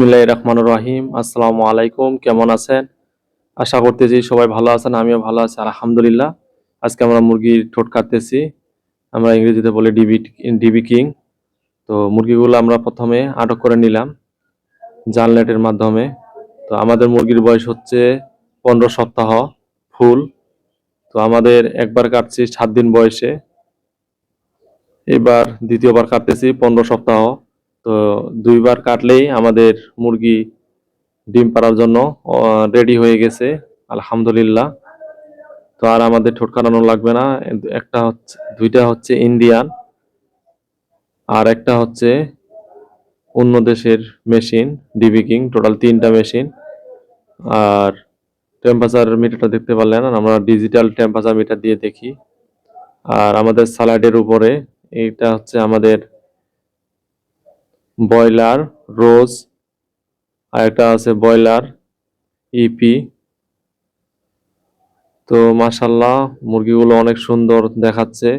বিসমিল্লাহ রহমানুর রহিম। আসসালামু আলাইকুম, কেমন আছেন? আশা করতেছি সবাই ভালো আছেন, আমিও ভালো আছি, আলহামদুলিল্লাহ। আজকে আমরা মুরগির ঠোঁট কাটতেছি। আমরা ইংরেজিতে বলি ডিবি ডিবি কিং। তো মুরগিগুলো আমরা প্রথমে আটক করে নিলাম জানলেটের মাধ্যমে। তো আমাদের মুরগির বয়স হচ্ছে পনেরো সপ্তাহ ফুল। তো আমাদের একবার কাটছি সাত দিন বয়সে। এবার দ্বিতীয়বার কাটতেছি পনেরো সপ্তাহ। তো দুইবার কাটলেই আমাদের মুরগি ডিম পাড়ার জন্য রেডি হয়ে গেছে, আলহামদুলিল্লাহ। তো আর আমাদের ঠোঁট কাটানো লাগবে না। একটা হচ্ছে, দুইটা হচ্ছে ইন্ডিয়ান আর একটা হচ্ছে অন্য দেশের মেশিন ডিবি কিং টোটাল তিনটা মেশিন আর টেম্পারেচার মিটারটা দেখতে পারলেন, আমরা ডিজিটাল টেম্পারেচার মিটার দিয়ে দেখি। আর আমাদের স্যালাডের উপরে, এইটা হচ্ছে আমাদের ব্রয়লার, রোজ, আর একটা আছে ব্রয়লার ইপি তো মাসাল্লাহ মুরগিগুলো অনেক সুন্দর দেখাচ্ছে,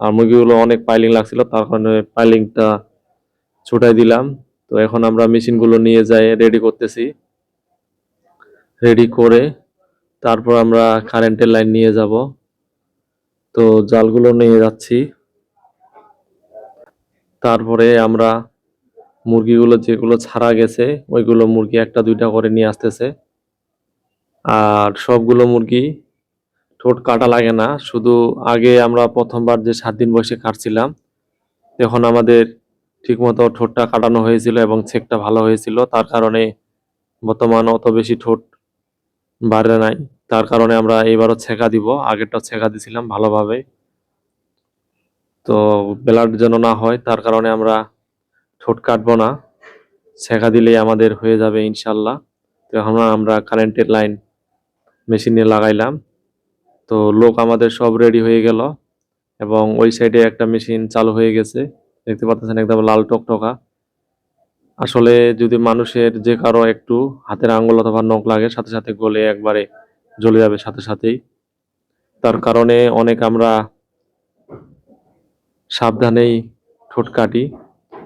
আর মুরগিগুলো অনেক পাইলিং লাগছিল, তার কারণে পাইলিংটা ছুটাই দিলাম। তো এখন আমরা মেশিনগুলো নিয়ে যাই রেডি করতেছি। রেডি করে তারপর আমরা কারেন্টের লাইন নিয়ে যাব। তো জালগুলো নিয়ে যাচ্ছি। তারপরে আমরা মুরগিগুলো যেগুলো ছাড়া গেছে, ওইগুলো মুরগি একটা, দুইটা করে নিয়ে আসতেছে। আর সবগুলো মুরগি ঠোঁট কাটা লাগে না, শুধু আগে আমরা প্রথমবার যে সাত দিন বয়সে কাটছিলাম তখন আমাদের ঠিকমতো ঠোঁটটা কাটানো হয়েছিল এবং ছেকটা ভালো হয়েছিল। তার কারণে বর্তমান অত বেশি ঠোঁট বাড়ে নাই। তার কারণে আমরা এবারও ছেঁকা দিব আগেরটা ছেঁকা দিছিলাম ভালোভাবে। তো ব্লাড যেন না হয়, তার কারণে আমরা ঠোঁট কাটবো না, ছেঁকা দিলেই আমাদের হয়ে যাবে ইনশাল্লাহ। তো এখন আমরা কারেন্টের লাইন মেশিনে লাগাইলাম। তো লোক আমাদের সব রেডি হয়ে গেল এবং ওই সাইডে একটা মেশিন চালু হয়ে গেছে। দেখতে পাচ্ছেন একদম লাল টকটকা। আসলে যদি মানুষের যে কারও একটু হাতের আঙ্গুল অথবা নখ লাগে, সাথে সাথে গলে একবারে জ্বলে যাবে সাথে সাথেই। তার কারণে অনেক আমরা সাবধানেই ঠোঁট কাটি।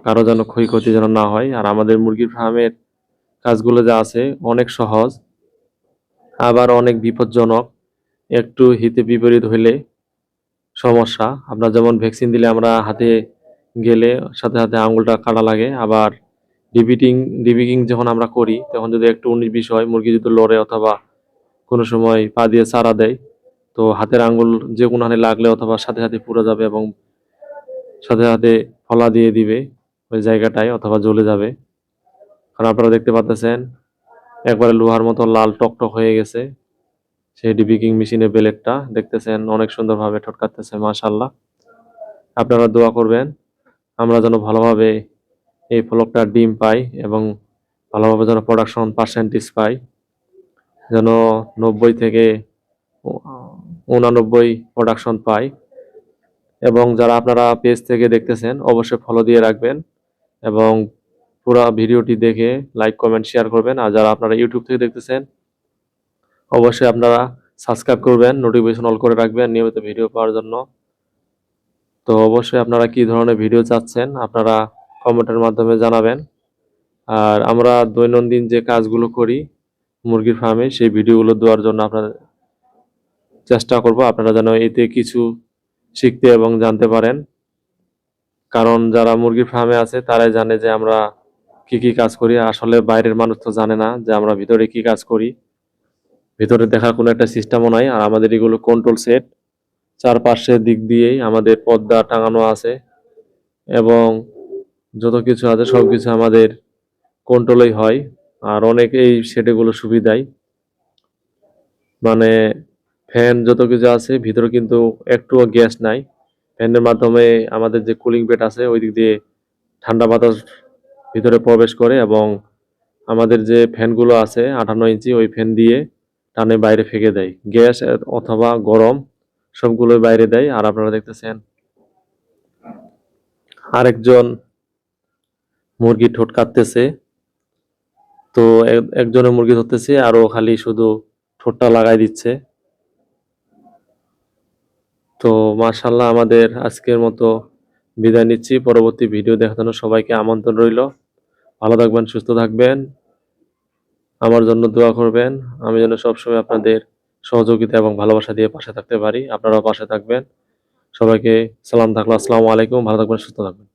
কারও যেন ক্ষয়ক্ষতি যেন না হয়। আর আমাদের মুরগির ফার্মের কাজগুলো যা আছে, অনেক সহজ, আবার অনেক বিপজ্জনক। একটু হিতে বিপরীত হইলে সমস্যা। আমরা যেমন ভ্যাকসিন দিলে আমরা হাতে গেলে সাথে সাথে আঙুলটা কাটা লাগে, আবার ডিবিটিং ডিবিকিং যখন আমরা করি, তখন যদি একটু উনিশ বিষ হয়, মুরগি যদি লড়ে অথবা কোনো সময় পা দিয়ে চারা দেয়, তো হাতের আঙুল যে কোনো হানে লাগলে অথবা সাথে সাথে পুরো যাবে এবং সাথে সাথে ফলা দিয়ে দিবে। ওই জায়গাটায় অথবা জ্বলে যাবে। কারণ আপনারা দেখতে পাচ্ছেন একবারে লোহার মতো লাল টকটক হয়ে গেছে। সেই ডিবিকিং মেশিনের বেলেটটা দেখতেছেন, অনেক সুন্দরভাবে ঠটকাতেছে মাশাল্লাহ আপনারা দোয়া করবেন, আমরা যেন ভালোভাবে এই ফলকটা ডিম পাই এবং ভালোভাবে যেন প্রোডাকশন পার্সেন্টেজ পাই। যেন নব্বই থেকে উনানব্বই প্রোডাকশন পাই। এবং যারা আপনারা পেজ থেকে দেখতেছেন, অবশ্যই ফলো দিয়ে রাখবেন। এবং পুরো ভিডিওটি দেখে লাইক, কমেন্ট, শেয়ার করবেন। আর যারা আপনারা ইউটিউব থেকে দেখতেছেন, অবশ্যই আপনারা সাবস্ক্রাইব করবেন নোটিফিকেশন অল করে রাখবেন নিয়মিত ভিডিও পাওয়ার জন্য। তো অবশ্যই আপনারা কি ধরনের ভিডিও চাচ্ছেন, আপনারা কমেন্টের মাধ্যমে জানাবেন। আর আমরা দৈনন্দিন যে কাজগুলো করি মুরগির ফার্মে, সেই ভিডিওগুলো দেওয়ার জন্য আপনারা চেষ্টা করব আপনারা যেন এতে কিছু শিখতে এবং জানতে পারেন। কারণ যারা মুরগির ফার্মে আছে, তারাই জানে যে আমরা কি কি কাজ করি। আসলে বাইরের মানুষ তো জানে না যে আমরা ভিতরে কি কাজ করি। ভিতরে দেখার কোনো একটা সিস্টেমও নাই, আর আমাদের এগুলো কন্ট্রোল সেট চারপাশের দিক দিয়েই আমাদের পর্দা টাঙানো আছে, এবং যত কিছু আছে, সব কিছু আমাদের কন্ট্রোলেই হয়। আর অনেক এই সেটেগুলো সুবিধাই। মানে ফ্যান যত কিছু আছে, ভিতরে কিন্তু একটুও গ্যাস নাই। ফ্যানের মাধ্যমে আমাদের যে কুলিং বেড আছে, ওই দিক দিয়ে ঠান্ডা বাতাস ভিতরে প্রবেশ করে এবং আমাদের যে ফ্যানগুলো আছে আঠান্ন ইঞ্চি, ওই ফ্যান দিয়ে টানে বাইরে ফেঁকে দেয়। গ্যাস অথবা গরম সবগুলোই বাইরে দেয়। আর আপনারা দেখতেছেন, আরেকজন মুরগি ঠোঁট কাটতেছে তো একজনের মুরগি ধরতেছে আর ও খালি শুধু ঠোঁটটা লাগাই দিচ্ছে। তো মার্শাল্লাহ আমাদের আজকের মতো বিদায় নিচ্ছি। পরবর্তী ভিডিও দেখানোর সবাইকে আমন্ত্রণ রইল। ভালো থাকবেন, সুস্থ থাকবেন। আমার জন্য দোয়া করবেন। আমি যেন সবসময় আপনাদের সহযোগিতা এবং ভালোবাসা দিয়ে পাশে থাকতে পারি। আপনারাও পাশে থাকবেন। সবাইকে সালাম থাকল। আসসালামু আলাইকুম। ভালো থাকবেন, সুস্থ থাকবেন।